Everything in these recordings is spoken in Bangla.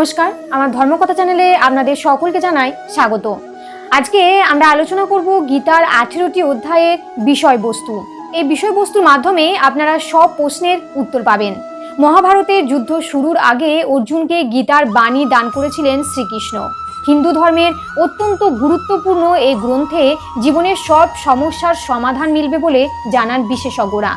নমস্কার, আমার ধর্মকথা চ্যানেলে আপনাদের সকলকে জানাই স্বাগত। আজকে আমরা আলোচনা করব গীতার আঠেরোটি অধ্যায়ের বিষয়বস্তু। এই বিষয়বস্তুর মাধ্যমে আপনারা সব প্রশ্নের উত্তর পাবেন। মহাভারতের যুদ্ধ শুরুর আগে অর্জুনকে গীতার বাণী দান করেছিলেন শ্রীকৃষ্ণ। হিন্দু ধর্মের অত্যন্ত গুরুত্বপূর্ণ এই গ্রন্থে জীবনের সব সমস্যার সমাধান মিলবে বলে জানান বিশেষজ্ঞরা।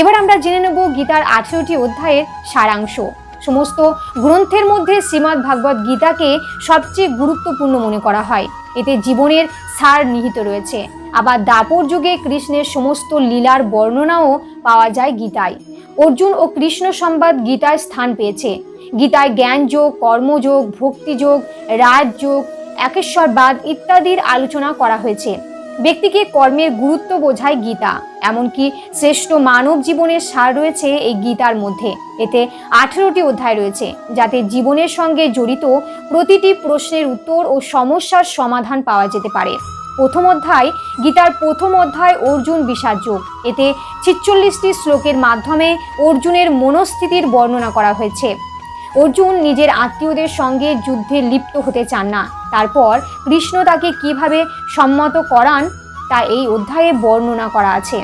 এবার আমরা জেনে নেব গীতার আঠেরোটি অধ্যায়ের সারাংশ। সমস্ত গ্রন্থের মধ্যে শ্রীমদ্ ভাগবত গীতাকে সবচেয়ে গুরুত্বপূর্ণ মনে করা হয়। এতে জীবনের সার নিহিত রয়েছে। আবার দাপর যুগে কৃষ্ণের সমস্ত লীলার বর্ণনাও পাওয়া যায় গীতায়। অর্জুন ও কৃষ্ণ সংবাদ গীতায় স্থান পেয়েছে। গীতায় জ্ঞানযোগ, কর্মযোগ, ভক্তিযোগ, রাজযোগ, একেশ্বরবাদ ইত্যাদির আলোচনা করা হয়েছে। ব্যক্তিকে কর্মের গুরুত্ব বোঝায় গীতা। এমনকি শ্রেষ্ঠ মানব জীবনের সার রয়েছে এই গীতার মধ্যে। এতে আঠেরোটি অধ্যায় রয়েছে, যাতে জীবনের সঙ্গে জড়িত প্রতিটি প্রশ্নের উত্তর ও সমস্যার সমাধান পাওয়া যেতে পারে। প্রথম অধ্যায়, গীতার প্রথম অধ্যায়, অর্জুন বিষাদ যোগ। এতে ছিচল্লিশটি শ্লোকের মাধ্যমে অর্জুনের মনস্থিতির বর্ণনা করা হয়েছে। অর্জুন নিজের আত্মীয়দের সঙ্গে যুদ্ধে লিপ্ত হতে চান না। তারপর কৃষ্ণ তাকে কীভাবে সম্মত করান তা এই অধ্যায়ে বর্ণনা করা আছে।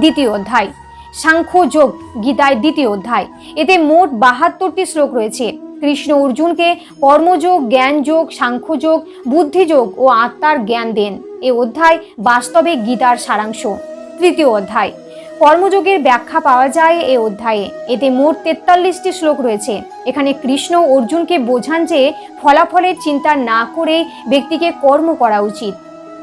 দ্বিতীয় অধ্যায়। সাংখ্য যোগ, গীতায় দ্বিতীয় অধ্যায়। এতে মোট বাহাত্তরটি শ্লোক রয়েছে। কৃষ্ণ অর্জুনকে কর্মযোগ, জ্ঞানযোগ, সাংখ্যযোগ, বুদ্ধিযোগ ও আত্মার জ্ঞান দেন। এ অধ্যায় বাস্তবে গীতার সারাংশ। তৃতীয় অধ্যায়। কর্মযোগের ব্যাখ্যা পাওয়া যায় এ অধ্যায়ে। এতে মোট তেতাল্লিশটি শ্লোক রয়েছে। এখানে কৃষ্ণ অর্জুনকে বোঝান যে ফলাফলের চিন্তা না করে ব্যক্তিকে কর্ম করা উচিত।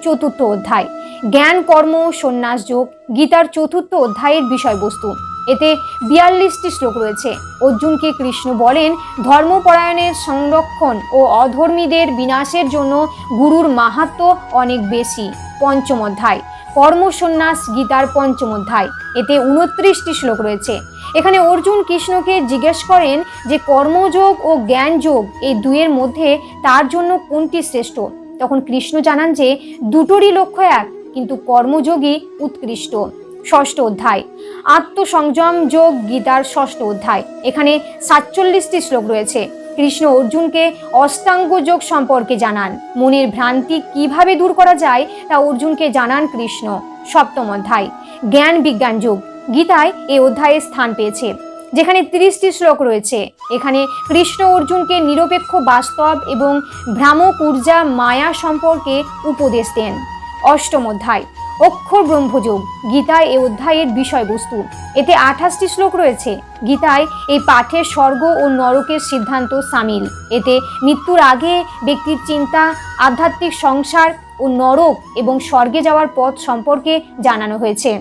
চতুর্থ অধ্যায়। জ্ঞান, কর্ম, সন্ন্যাস, যোগ, গীতার চতুর্থ অধ্যায়ের বিষয়বস্তু। এতে বিয়াল্লিশটি শ্লোক রয়েছে। অর্জুনকে কৃষ্ণ বলেন, ধর্মপরায়ণের সংরক্ষণ ও অধর্মীদের বিনাশের জন্য গুরুর মাহাত্ম অনেক বেশি। পঞ্চম অধ্যায়। কর্মসন্ন্যাস গীতার পঞ্চম অধ্যায়। এতে উনত্রিশটি শ্লোক রয়েছে। এখানে অর্জুন কৃষ্ণকে জিজ্ঞেস করেন যে, কর্মযোগ ও জ্ঞানযোগ এই দুয়ের মধ্যে তার জন্য কোনটি শ্রেষ্ঠ? তখন কৃষ্ণ জানান যে, দুটোরই লক্ষ্য এক, কিন্তু কর্মযোগই উৎকৃষ্ট। ষষ্ঠ অধ্যায়। আত্মসংযম যোগ গীতার ষষ্ঠ অধ্যায়। এখানে সাতচল্লিশটি শ্লোক রয়েছে। কৃষ্ণ অর্জুনকে অষ্টাঙ্গ যোগ সম্পর্কে জানান। মনের ভ্রান্তি কীভাবে দূর করা যায়, তা অর্জুনকে জানান কৃষ্ণ। সপ্তম অধ্যায়। জ্ঞান বিজ্ঞান যোগ। গীতায় এই অধ্যায়ে স্থান পেয়েছে। যেখানে তিরিশটি শ্লোক রয়েছে। এখানে কৃষ্ণ অর্জুনকে নিরপেক্ষ বাস্তব এবং ভ্রামক ঊর্জা মায়া সম্পর্কে উপদেশ দেন। অষ্টম অধ্যায়, অক্ষর ব্রহ্মযোগ, গীতায় এই অধ্যায়ের বিষয়বস্তু। এতে আঠাশটি শ্লোক রয়েছে। গীতায় এই পাঠের স্বর্গ ও নরকের সিদ্ধান্ত সামিল। এতে মৃত্যুর আগে ব্যক্তির চিন্তা, আধ্যাত্মিক সংসার ও নরক এবং স্বর্গে যাওয়ার পথ সম্পর্কে জানানো হয়েছে।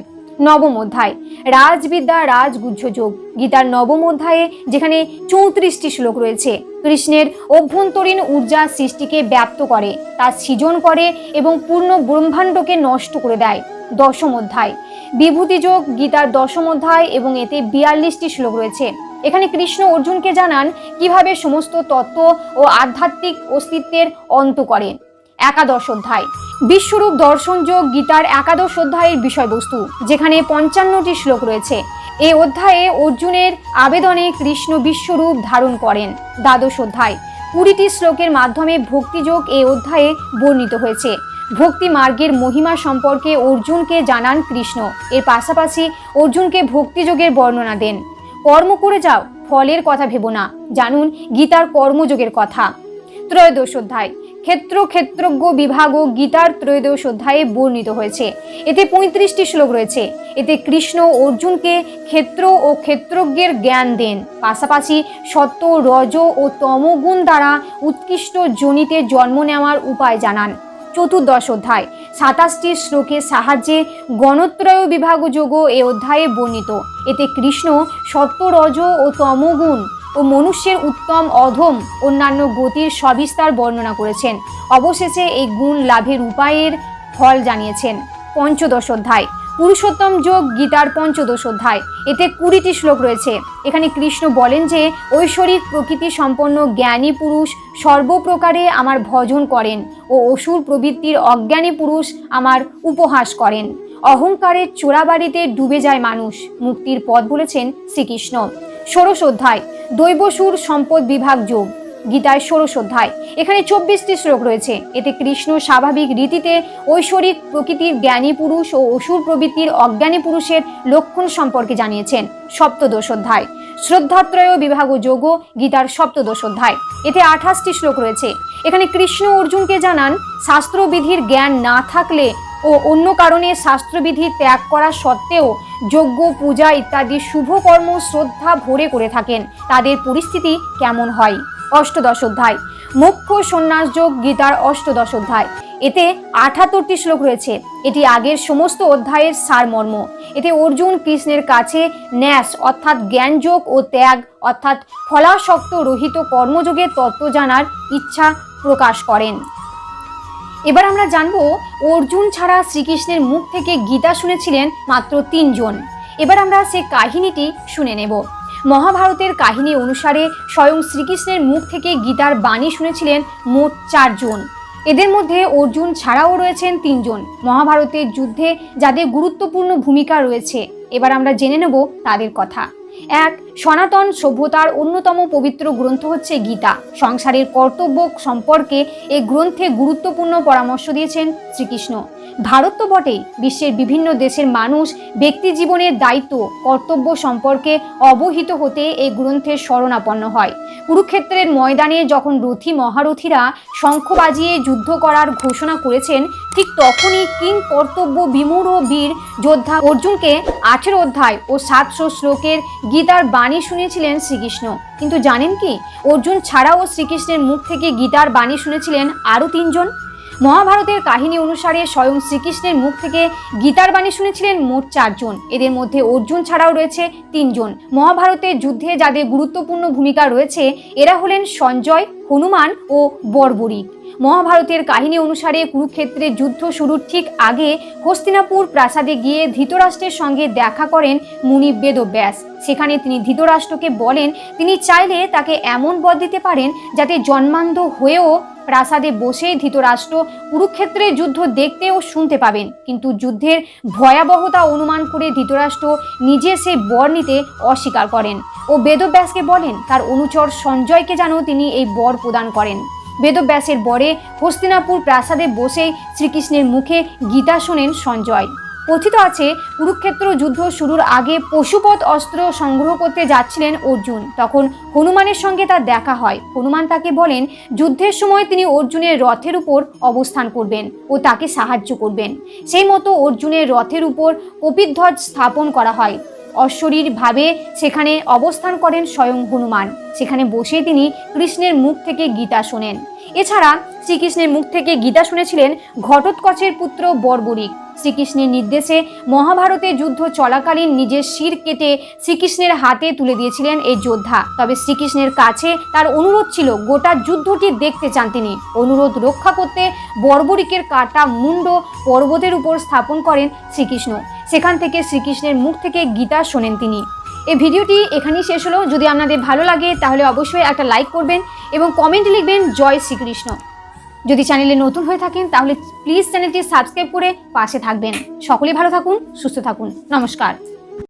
নবম অধ্যায়। রাজবিদ্যা, রাজগুহ্য যোগ। গীতার নবম অধ্যায়ে যেখানে চৌত্রিশটি শ্লোক রয়েছে, কৃষ্ণের অভ্যন্তরীণ ঊর্জা সৃষ্টিকে ব্যাপ্ত করে, তা সৃজন করে এবং পূর্ণ ব্রহ্মাণ্ডকে নষ্ট করে দেয়। দশম অধ্যায়। বিভূতিযোগ গীতার দশম অধ্যায় এবং এতে বিয়াল্লিশটি শ্লোক রয়েছে। এখানে কৃষ্ণ অর্জুনকে জানান কীভাবে সমস্ত তত্ত্ব ও আধ্যাত্মিক অস্তিত্বের অন্ত করে। একাদশ অধ্যায়। বিশ্বরূপ দর্শন যোগ গীতার একাদশ অধ্যায়ের বিষয়বস্তু, যেখানে পঞ্চান্নটি শ্লোক রয়েছে। এই অধ্যায়ে অর্জুনের আবেদনে কৃষ্ণ বিশ্বরূপ ধারণ করেন। দ্বাদশ অধ্যায়। কুড়িটি শ্লোকের মাধ্যমে ভক্তিযোগ এই অধ্যায়ে বর্ণিত হয়েছে। ভক্তি মার্গের মহিমা সম্পর্কে অর্জুনকে জানান কৃষ্ণ। এর পাশাপাশি অর্জুনকে ভক্তিযোগের বর্ণনা দেন। কর্ম করে যাও, ফলের কথা ভেবো না, জানুন গীতার কর্মযোগের কথা। ত্রয়োদশ অধ্যায়। ক্ষেত্র ক্ষেত্রজ্ঞ বিভাগ ও গীতার ত্রয়োদশ অধ্যায়ে বর্ণিত হয়েছে। এতে পঁয়ত্রিশটি শ্লোক রয়েছে। এতে কৃষ্ণ অর্জুনকে ক্ষেত্র ও ক্ষেত্রজ্ঞের জ্ঞান দেন। পাশাপাশি সত্য, রজ ও তমগুণ দ্বারা উৎকৃষ্ট জনিতে জন্ম নেওয়ার উপায় জানান। চতুর্দশ অধ্যায়। সাতাশটি শ্লোকের সাহায্যে গণত্রয় বিভাগ যোগ এ অধ্যায়ে বর্ণিত। এতে কৃষ্ণ সত্য, রজ ও তমগুণ ও মনুষ্যের উত্তম, অধম, অন্যান্য গতির সবিস্তার বর্ণনা করেছেন। অবশেষে এই গুণ লাভের উপায়ের ফল জানিয়েছেন পঞ্চদশ অধ্যায়। পুরুষোত্তম যোগ গীতার পঞ্চদশ অধ্যায়। এতে কুড়িটি শ্লোক রয়েছে। এখানে কৃষ্ণ বলেন যে, ঐশ্বরিক প্রকৃতি সম্পন্ন জ্ঞানী পুরুষ সর্বপ্রকারে আমার ভজন করেন ও অসুর প্রবৃত্তির অজ্ঞানী পুরুষ আমার উপহাস করেন। অহংকারের চোরাবাড়িতে ডুবে যায় মানুষ। মুক্তির পথ বলেছেন শ্রীকৃষ্ণ। ষোড়শ অধ্যায় দৈবসুর সম্পদ বিভাগ যোগ, গীতায় ষোড়শ অধ্যায়। এখানে চব্বিশটি শ্লোক রয়েছে। এতে কৃষ্ণ স্বাভাবিক রীতিতে ঐশ্বরিক প্রকৃতির জ্ঞানী পুরুষ ও অসুর প্রবৃত্তির অজ্ঞানী পুরুষের লক্ষণ সম্পর্কে জানিয়েছেন সপ্তদশ অধ্যায়। শ্রদ্ধাত্রয় বিভাগ ও যোগ, গীতার সপ্তদশ অধ্যায়। এতে আঠাশটি শ্লোক রয়েছে। এখানে কৃষ্ণ অর্জুনকে জানান, শাস্ত্রবিধির জ্ঞান না থাকলে ও অন্য কারণে শাস্ত্রবিধি ত্যাগ করা সত্ত্বেও যজ্ঞ, পূজা ইত্যাদি শুভ কর্ম শ্রদ্ধা ভরে করে থাকেন। তাদের পরিস্থিতি কেমন হয়? অষ্টদশ অধ্যায়। মুখ্য সন্ন্যাস যোগ গীতার অষ্টদশ অধ্যায়। এতে আঠাত্তরটি শ্লোক রয়েছে। এটি আগের সমস্ত অধ্যায়ের সারমর্ম। এতে অর্জুন কৃষ্ণের কাছে ন্যাস, অর্থাৎ জ্ঞানযোগ ও ত্যাগ, অর্থাৎ ফলাসক্ত রহিত কর্মযোগের তত্ত্ব জানার ইচ্ছা প্রকাশ করেন। এবার আমরা জানব, অর্জুন ছাড়া শ্রীকৃষ্ণের মুখ থেকে গীতা শুনেছিলেন মাত্র তিনজন। এবার আমরা সে কাহিনীটি শুনে নেব। মহাভারতের কাহিনী অনুসারে স্বয়ং শ্রীকৃষ্ণের মুখ থেকে গীতার বাণী শুনেছিলেন মোট চারজন। এদের মধ্যে অর্জুন ছাড়াও রয়েছেন তিনজন। মহাভারতের যুদ্ধে যাদের গুরুত্বপূর্ণ ভূমিকা রয়েছে। এবার আমরা জেনে নেব তাদের কথা। এক সনাতন সভ্যতার অন্যতম পবিত্র গ্রন্থ হচ্ছে গীতা। সংসারের কর্তব্য সম্পর্কে এই গ্রন্থে গুরুত্বপূর্ণ পরামর্শ দিয়েছেন শ্রীকৃষ্ণ। ভারত তো বটেই, বিশ্বের বিভিন্ন দেশের মানুষ ব্যক্তি জীবনের দায়িত্ব, কর্তব্য সম্পর্কে অবহিত হতে এই গ্রন্থের শরণাপন্ন হয়। কুরুক্ষেত্রের ময়দানে যখন রথী মহারথীরা শঙ্খ বাজিয়ে যুদ্ধ করার ঘোষণা করেছেন, ঠিক তখনই কিং কর্তব্য বিমূঢ় বীর যোদ্ধা অর্জুনকে আঠেরো অধ্যায় ও সাতশো শ্লোকের গীতার বাণী শুনেছিলেন শ্রীকৃষ্ণ। কিন্তু জানেন কি? অর্জুন ছাড়াও শ্রীকৃষ্ণের মুখ থেকে গীতার বাণী শুনেছিলেন আরও তিনজন। মহাভারতের কাহিনী অনুসারে স্বয়ং শ্রীকৃষ্ণের মুখ থেকে গীতার বাণী শুনেছিলেন মোট চারজন। এদের মধ্যে অর্জুন ছাড়াও রয়েছে তিনজন। মহাভারতের যুদ্ধে যাদের গুরুত্বপূর্ণ ভূমিকা রয়েছে, এরা হলেন সঞ্জয়, হনুমান ও বর্বরিক মহাভারতের কাহিনী অনুসারে কুরুক্ষেত্রের যুদ্ধ শুরুর ঠিক আগে হস্তিনাপুর প্রাসাদে গিয়ে ধৃতরাষ্ট্রের সঙ্গে দেখা করেন মুনি বেদব্যাস। সেখানে তিনি ধৃতরাষ্ট্রকে বলেন, তিনি চাইলে তাকে এমন বদ দিতে পারেন যাতে জন্মান্ধ হয়েও প্রাসাদে বসেই ধৃতরাষ্ট্র কুরুক্ষেত্রের যুদ্ধ দেখতে ও শুনতে পাবেন। কিন্তু যুদ্ধের ভয়াবহতা অনুমান করে ধৃতরাষ্ট্র নিজে সে বর নিতে অস্বীকার করেন। ও বেদব্যাসকে বলেন, তার অনুচর সঞ্জয়কে যেন তিনি এই বর প্রদান করেন। বেদব্যাসের বরে হস্তিনাপুর প্রাসাদে বসেই শ্রীকৃষ্ণের মুখে গীতা শোনেন সঞ্জয়। কথিত আছে, কুরুক্ষেত্র যুদ্ধ শুরুর আগে পশুপথ অস্ত্র সংগ্রহ করতে যাচ্ছিলেন অর্জুন। তখন হনুমানের সঙ্গে তার দেখা হয়। হনুমান তাকে বলেন, যুদ্ধের সময় তিনি অর্জুনের রথের উপর অবস্থান করবেন ও তাকে সাহায্য করবেন। সেই মতো অর্জুনের রথের উপর কপিধ্বজ স্থাপন করা হয়। অশ্বরীরভাবে সেখানে অবস্থান করেন স্বয়ং হনুমান। সেখানে বসে তিনি কৃষ্ণের মুখ থেকে গীতা শোনেন। এছাড়া শ্রীকৃষ্ণের মুখ থেকে গীতা শুনেছিলেন ঘটোৎকচের পুত্র বর্বরিক। শ্রীকৃষ্ণের নির্দেশে মহাভারতে যুদ্ধ চলাকালীন নিজের শির কেটে শ্রীকৃষ্ণের হাতে তুলে দিয়েছিলেন এই যোদ্ধা। তবে শ্রীকৃষ্ণের কাছে তার অনুরোধ ছিল, গোটা যুদ্ধটি দেখতে চান তিনি। অনুরোধ রক্ষা করতে বর্বরিকের কাটা মুন্ড পর্বতের উপর স্থাপন করেন শ্রীকৃষ্ণ। সেখান থেকে শ্রীকৃষ্ণের মুখ থেকে গীতা শোনেন তিনি। এই ভিডিওটি এখানেই শেষ হলো। যদি আপনাদের ভালো লাগে, তাহলে অবশ্যই একটা লাইক করবেন এবং কমেন্ট লিখবেন, জয় শ্রীকৃষ্ণ। যদি চ্যানেলে নতুন হয়ে থাকেন, তাহলে প্লিজ চ্যানেলটি সাবস্ক্রাইব করে পাশে থাকবেন। সকলেই ভালো থাকুন, সুস্থ থাকুন। নমস্কার।